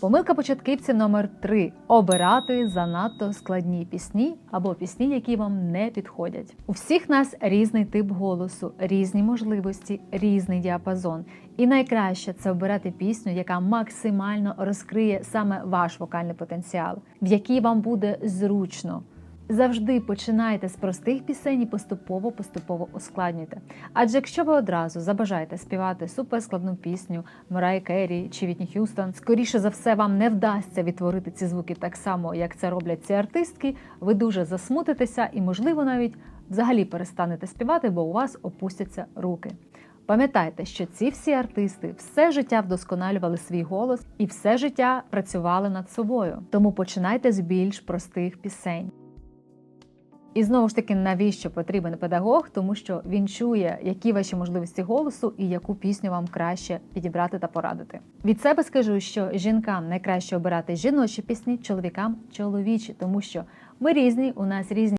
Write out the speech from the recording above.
Помилка початківців номер 3 обирати занадто складні пісні або пісні, які вам не підходять. У всіх нас різний тип голосу, різні можливості, різний діапазон. І найкраще це обирати пісню, яка максимально розкриє саме ваш вокальний потенціал, в якій вам буде зручно. Завжди починайте з простих пісень і поступово поступово ускладнюйте. Адже якщо ви одразу забажаєте співати суперскладну пісню Морай Керрі чи Вітні Х'юстон, скоріше за все вам не вдасться відтворити ці звуки так само, як це роблять ці артистки. Ви дуже засмутитеся і, можливо, навіть взагалі перестанете співати, бо у вас опустяться руки. Пам'ятайте, що ці всі артисти все життя вдосконалювали свій голос і все життя працювали над собою. Тому починайте з більш простих пісень. І знову ж таки, навіщо потрібен педагог? Тому що він чує, які ваші можливості голосу і яку пісню вам краще підібрати та порадити. Від себе скажу, що жінкам найкраще обирати жіночі пісні, чоловікам чоловічі, тому що ми різні, у нас різні.